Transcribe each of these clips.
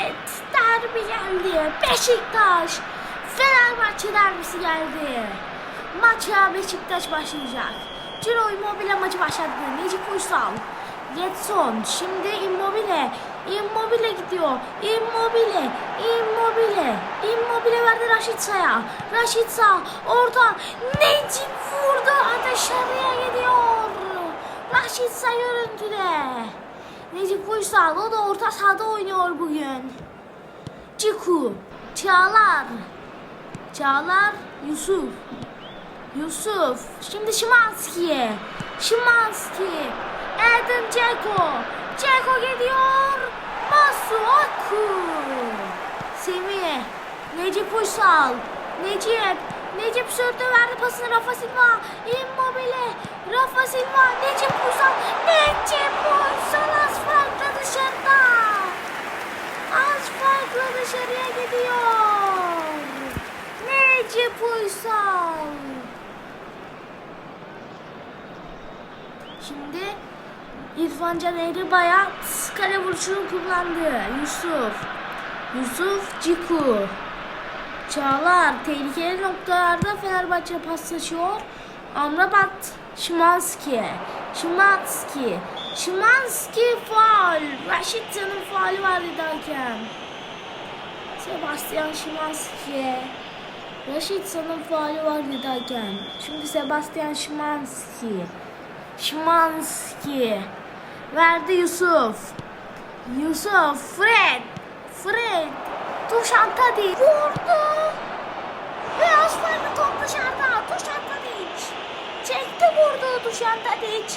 Evet, derbi geldi. Beşiktaş, Fenerbahçe derbisi geldi. Maça Beşiktaş başlayacak. Ciro Immobile maçı başlattı. Necip Uysal, Getson, şimdi Immobile. Immobile gidiyor. Immobile, Immobile. Immobile verdi Raşit Sa'ya. Raşit Sa orada Necip vurdu. Dışarıya gidiyor. Raşit Sa görüntüde. Necip Uysal o da orta sahada oynuyor bugün. Ciku, Çağlar, Çağlar, Yusuf, Yusuf, şimdi Şimanski, Şimanski, Eden Ceko, Ceko gidiyor, Masuaku, Semih, Necip Uysal, Necip, Necip sürdü verdi pasını Rafa Silva, Immobile, Rafa Silva, Necip Uysal, Necip Uysal dışarıda. Asfaltla dışarıya gidiyor. Necip Uysal. Şimdi İrfan Can Eğri Bayat kale vuruşunu kullandı. Yusuf. Yusuf Ciku. Çağlar tehlikeli noktalarda Fenerbahçe paslaşıyor. Amrabat Şimanski. Şimanski. Şimanski faul. Raşit'in faulü var dedi hakem. Sebastian Şimanski. Raşit'in faulü var dedi hakem. Şimdi Sebastian Şimanski. Şimanski. Verdi Yusuf. Yusuf. Fred. Fred. Dušan Tadić vurdu. Ve asfaltı top dışarıda. Tadić. Çekti vurdu Dušan Tadić.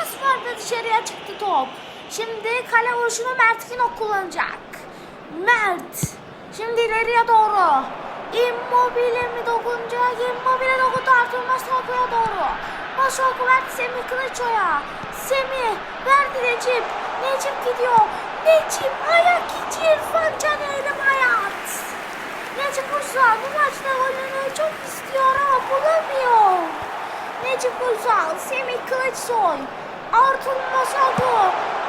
Asfaltı dışarıya çıktı top. Şimdi kale vuruşunu Mert Kinok kullanacak. Mert. Şimdi ileriye doğru. Immobile mi dokunacak? Immobile dokundu Artur Masuaku'ya doğru. Masuaku verdi Semih Kılıço'ya. Semih verdi Necip. Necip gidiyor. Necip ayak içi İrfan Can Eğrim hayat. Necip Uysal bu maçta golünü çok istiyor ama bulamıyor. Necip Uysal, Semih Kılıçsoy, Artur Masuaku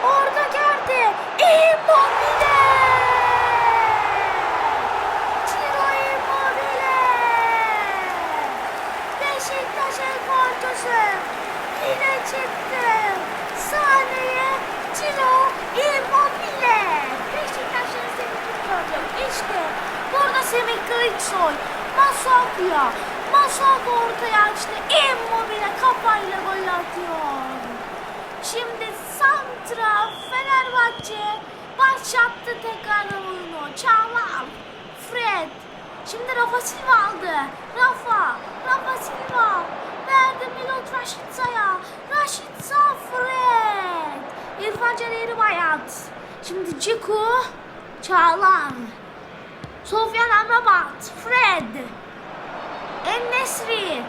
orada geldi. Immobile! Ciro Immobile! Beşiktaş'ın korkusu yine çıktı. Sahneye Ciro Immobile. Beşiktaş'ın sevincini gördüm. İşte burada Semih Kılıçsoy. Masuaku'ya. Masuaku ortaya açtı. Immobile kafayla gol atıyor. Şimdi Santra Fenerbahçe başlattı tekrardan oyunu. Çağlar, Fred. Şimdi Rafa Silva aldı. Rafa, Rafa Silva. Verdi Milot Raşitsa'ya. Raşitsa Fred. İrfan Caner'i Bayat. Şimdi Ciku, Çağlar. Sofyan Amrabat, Fred. En-Nesri.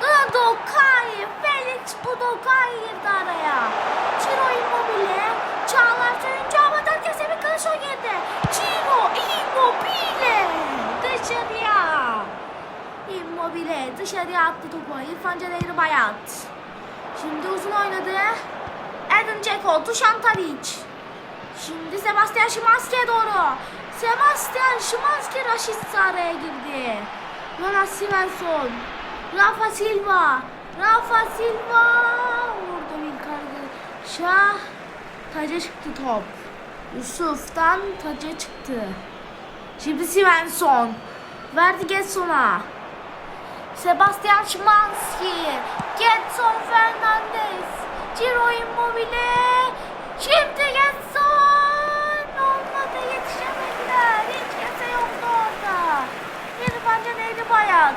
Udokai, Felix Udokai girdi araya. Ciro Immobile, Çağlar Söyüncü ama derken Semih Kılıçoy girdi. Ciro Immobile dışarıya. Immobile dışarıya attı topu. İrfan Caner'i Bayat. Şimdi uzun oynadı. Edin Dzeko, Dušan Tadić. Şimdi Sebastian Şimanski'ye doğru. Sebastian Şimanski Raşit Sarı'ya girdi. Jonas Svensson. Rafa Silva. Rafa Silva. Vurdu bir kardeşa. Taca çıktı top. Yusuf'tan taca çıktı. Şimdi Svensson. Verdi Getson'a. Sebastian Szymanski. Getson Fernandez. Ciro Immobile. Şimdi Getson. Caner'i Bayat.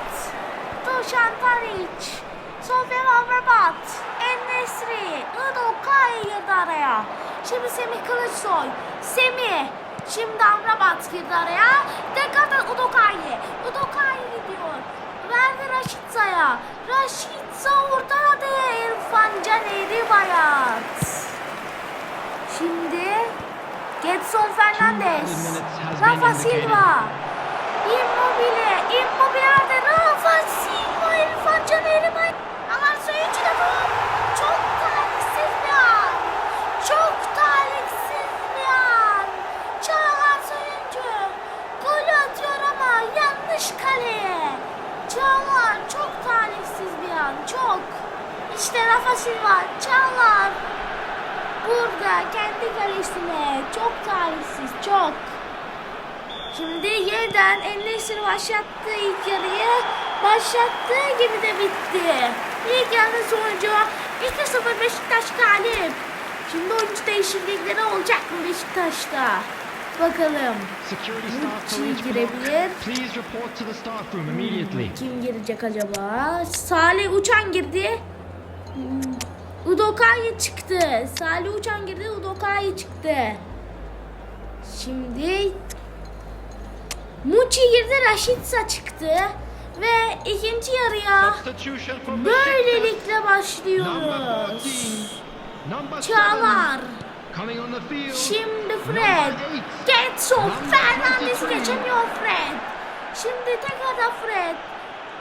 Dušan Tadić. Sofyan Amrabat. En-Nesri. Udokai girdi araya. Şimdi Semih Kılıçsoy. Semih. Şimdi Amrabat girdi araya. Tekrardan Udokai. Udokai gidiyor. Verdi Raşitsa'ya. Raşitsa ortaladı. İrfan Caner'i Bayat. Şimdi Getson Fernandez. Rafa Silva. Immobile, Immobile de Rafa Silva, İrfan Can Eriman. Ama soyuncu da. Çok talihsiz bir an. Çok talihsiz bir an. Çağlar soyuncu. Golü atıyor ama yanlış kaleye. Çağlar çok talihsiz bir an. Çok. İşte Rafa Silva, Çağlar. Burada kendi kalesine çok talihsiz, çok. Şimdi yeniden Enesir başlattı ilk yarıyı. Başlattığı gibi de bitti. İlk yarının sonucu 2-0 Beşiktaş galip. Şimdi oyuncu değişiklikleri olacak mı Beşiktaş'ta? Bakalım. Kim girebilir? İmmediately. Kim girecek acaba? Salih Uçan girdi. Hmm. Udokai çıktı. Salih Uçan girdi. Udokai çıktı. Şimdi Muçi girdi. Raşitsa çıktı. Ve ikinci yarıya böylelikle Number 14. başlıyoruz. Çağlar. 7. Coming on the field. Şimdi Fred. Eight. Getson. Fernandez 23. geçemiyor Fred. Şimdi tekrardan Fred.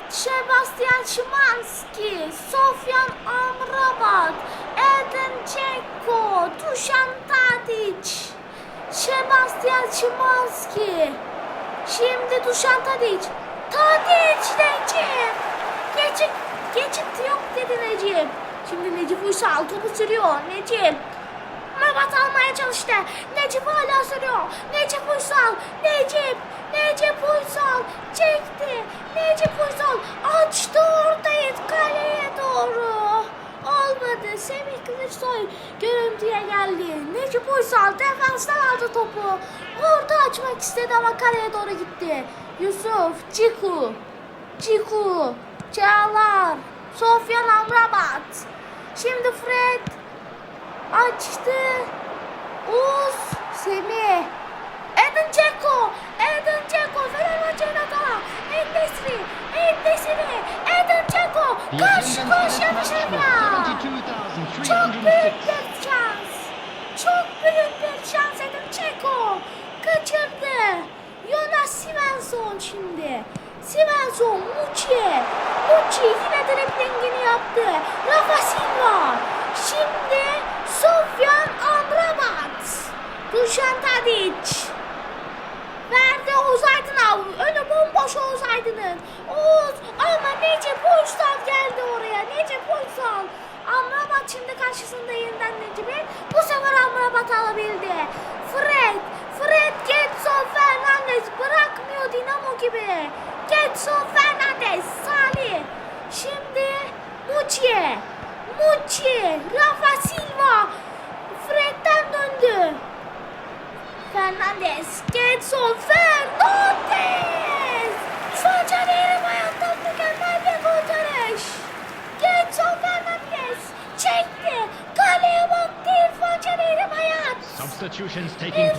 Sebastian Szymanski, Sofyan Amrabat, Eden Dzeko, Dušan Tadic, Sebastian Szymanski. Şimdi Dušan Tadic. Tadic Necip. Geçit, geçit yok dedi Necip. Şimdi Necip Uysal topu sürüyor. Necip. Mabat almaya çalıştı. Necip hala sürüyor. Necip Uysal. Necip. Necip Uysal. Çekti. Necip Uysal açtı ortayı kaleye doğru. Olmadı. Semih Kılıçsoy görüntüye geldi. Necip Uysal defanstan aldı topu. Orta açmak istedi ama kaleye doğru gitti. Yusuf. Ciku. Ciku. Çağlar. Sofyan Amrabat. Şimdi Fred. Açtı. Uz. Semih. Edin Dzeko. Edin Dzeko. Fenerbahçe'nin hata. Endesri. Endesri. Edin Dzeko. The Karşı attendance karşıya for this match dışarıya. was Çok büyük 72,306. bir şans. Çok büyük bir şans Edin Dzeko. Kaçırdı. Jonas Svensson şimdi. Svensson, Muçi. Muçi yine driblingini yaptı. Rafa Silva. Şimdi Sofyan Amrabat. Dušan Tadic. Verdi Oğuz Aydın'a. Önü bomboş Oğuz Aydın'ın. Oğuz ama Necip Uysal geldi oraya. Necip Uysal. Amrabat şimdi karşısında yeniden Necip'in. Bu sefer Amrabat alabildi. Fred. Fred Getson Fernandez bırakmıyor Dinamo gibi. Getson Fernandez. Salih. Şimdi Muçi. Muçi. Rafa Silva. Fred'den döndü. Fernandez, Getson Fernandez! Facanerim hayattan mükemmel bir kurtarış. Getson Fernandez çekti. Kaleye baktı İrfan Caner'im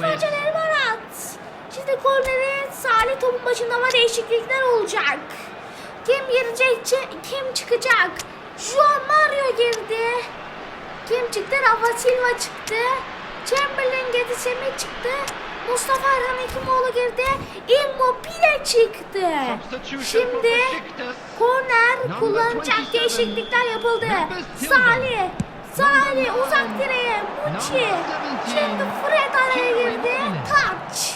place. Caner'im hayat. Şimdi korneri Salih topun başında ama değişiklikler olacak. Kim girecek, kim çıkacak? Juan Mario girdi. Kim çıktı? Rafa Silva çıktı. Chamberlain girdi, Semih çıktı. Mustafa Erhan Hekimoğlu girdi. Immobile çıktı. Şimdi korner kullanacak 27. değişiklikler yapıldı. Salih, Salih uzak direğe. Muçi. Number 17. Şimdi araya girdi. Taç.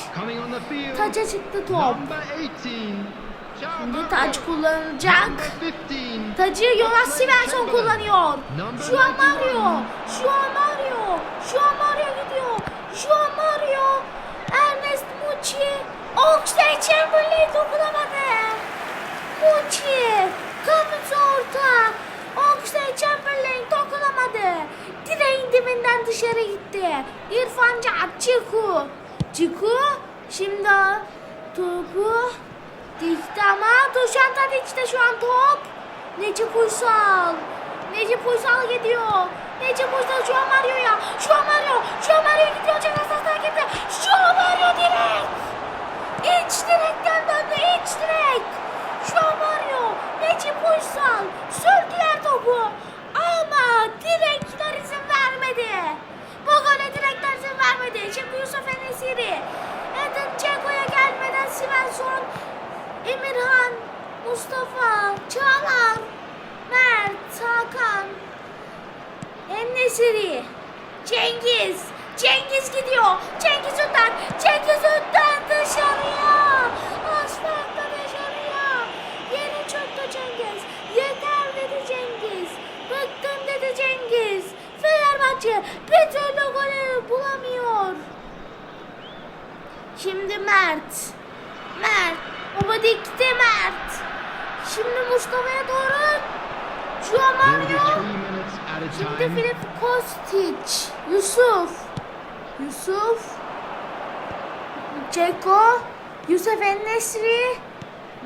Taça çıktı top. Number 18. Ciao Şimdi taç kullanacak. Number 15. Tacı Jonas Svensson kullanıyor. Juan 91. Mario. Juan Mario. Juan Mario gidiyor. Juan Mario. Ernest Muçi. Oxlade Chamberlain dokunamadı. Muçi. Kapısı orta. Oxlade Chamberlain dokunamadı. Dibinden dışarı gitti. İrfan Can. Ciku. Ciku. Şimdi topu dikti ama Dušan Tadić'te şu an top. Necip Uysal. Necip Uysal gidiyor. Mustafa. Çağlar. Mert. Hakan. Ennesiri. Cengiz. Cengiz gidiyor. Cengiz önden. Cengiz önden dışarıya. Asfaltta dışarıya. Yere çöktü Cengiz. Yeter dedi Cengiz. Bıktım dedi Fenerbahçe bir türlü golü bulamıyor. Şimdi Mert. Mert. Baba dikti Mert. Şimdi Mustafa'ya doğru. Şu Mario. Şimdi. Filip Kostic. Yusuf. Yusuf. Ceko. Yusuf Ennesri.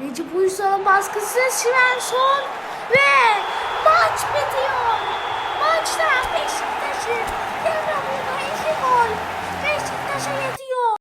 Necip Uysal'ın baskısı. Svensson. Ve maç bitiyor. Maçta Beşiktaş'ın